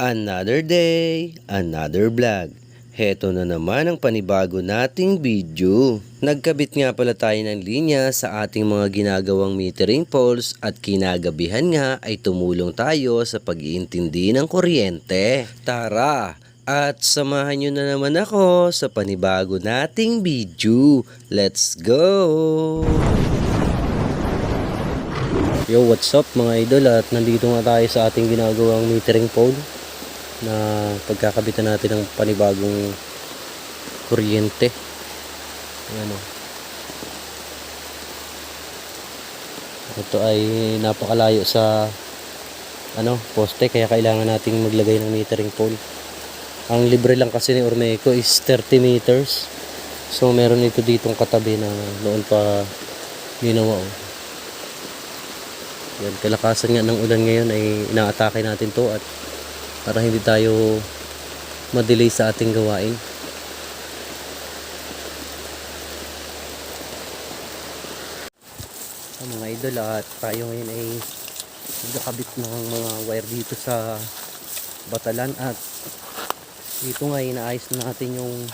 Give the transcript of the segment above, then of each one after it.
Another day, another vlog. Heto na naman ang panibago nating video. Nagkabit nga pala tayo ng linya sa ating mga ginagawang metering poles at kinagabihan nga ay tumulong tayo sa pag-iintindi ng kuryente. Tara! At samahan nyo na naman ako sa panibago nating video. Let's go! Yo, what's up mga idol at nandito nga tayo sa ating ginagawang metering pole na pagkakabitan natin ng panibagong kuryente. Ano. Ito ay napakalayo sa ano, poste kaya kailangan nating maglagay ng metering pole. Ang libre lang kasi ni Ormeco is 30 meters. So meron ito ditong katabi na noon pa ginawa. Oh. Yan, kalakasan nga ng ulan ngayon ay inaatake natin to at para hindi tayo madelay sa ating gawain. So, mga idol at tayo ngayon ay nagkakabit ng mga wire dito sa batalan at dito nga inaayos na natin yung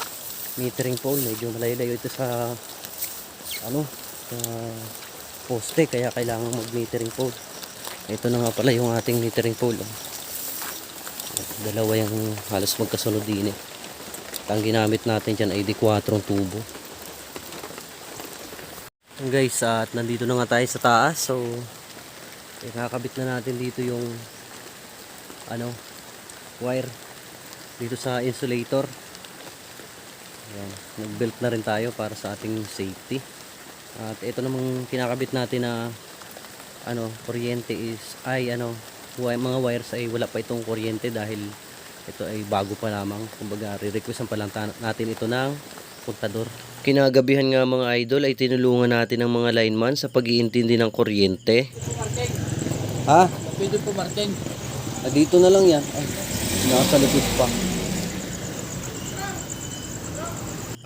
metering pole medyo malayo-layo ito sa ano sa poste kaya kailangan mag metering pole ito na nga pala yung ating metering pole oh. Dalawa yung halos magkasunod din eh. Ang ginamit natin dyan ay di 4 tubo. Guys at nandito na nga tayo sa taas. So ikakabit na natin dito yung ano wire dito sa insulator. Ayan, nag-belt na rin tayo para sa ating safety. At ito namang kinakabit natin na ano, kuryente is ay ano, mga wires ay wala pa itong kuryente dahil ito ay bago pa lamang. Kumbaga, re-requestan pa lang natin ito ng puntador. Kinagabihan nga mga idol ay tinulungan natin ng mga lineman sa pag-iintindi ng kuryente. Ha? Pwede po Martin. Ah, dito na lang yan. Ay, nasa likod pa.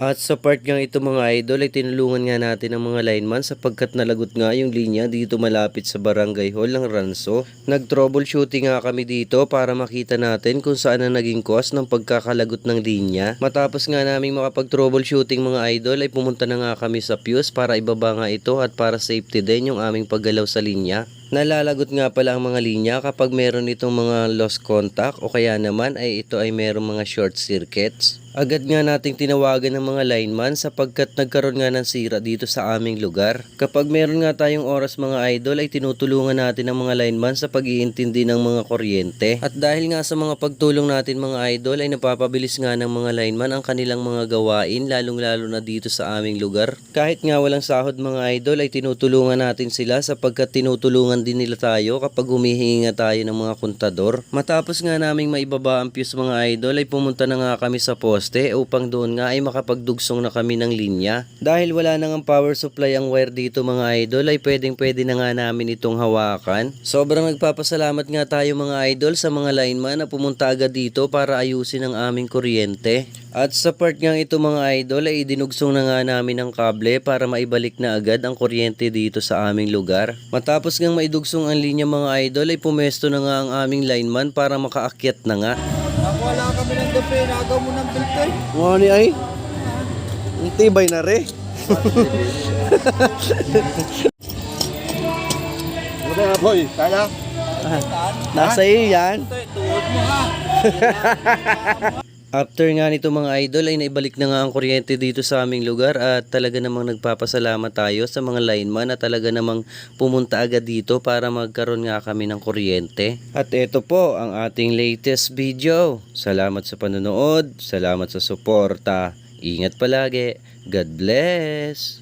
At sa part nga ito mga idol ay tinulungan nga natin ang mga lineman sapagkat nalagot nga yung linya dito malapit sa barangay hall ng Ranso. Nag-troubleshooting nga kami dito para makita natin kung saan ang naging cause ng pagkakalagot ng linya. Matapos nga naming makapag-troubleshooting mga idol ay pumunta na nga kami sa fuse para ibaba nga ito at para safety din yung aming paggalaw sa linya. Nalalagot nga pala ang mga linya kapag meron itong mga lost contact o kaya naman ay ito ay meron mga short circuits. Agad nga nating tinawagan ng mga lineman sapagkat nagkaroon nga ng sira dito sa aming lugar. Kapag meron nga tayong oras mga idol ay tinutulungan natin ang mga lineman sa pag-iintindi ng mga kuryente. At dahil nga sa mga pagtulong natin mga idol ay napapabilis nga ng mga lineman ang kanilang mga gawain lalong lalo na dito sa aming lugar. Kahit nga walang sahod mga idol ay tinutulungan natin sila sapagkat tinutulungan din nila tayo kapag humihingi nga tayo ng mga kontador. Matapos nga naming maibaba ang fuse mga idol ay pumunta na nga kami sa poste upang doon nga ay makapagdugsong na kami ng linya. Dahil wala nang ang power supply ang wire dito mga idol ay pwedeng pwede na nga namin itong hawakan. Sobrang nagpapasalamat nga tayo mga idol sa mga lineman na pumunta agad dito para ayusin ang aming kuryente. At sa part nga ito mga idol ay dinugsong na nga namin ang kable para maibalik na agad ang kuryente dito sa aming lugar. Matapos ngang maidugsong ang linya mga idol ay pumesto na nga ang aming lineman para makaakyat na nga. Nakuha kami ng gabi. Nagaw mo ng bilt eh. Mga ni ay? Ang tibay na re. Buti nga boy. Kaya? Nasa iyo yan. Tuwod mo ha. After nga nito mga idol ay naibalik na nga ang kuryente dito sa aming lugar at talaga namang nagpapasalamat tayo sa mga lineman na talaga namang pumunta agad dito para magkaroon nga kami ng kuryente. At ito po ang ating latest video. Salamat sa panonood, salamat sa suporta. Ingat palagi. God bless!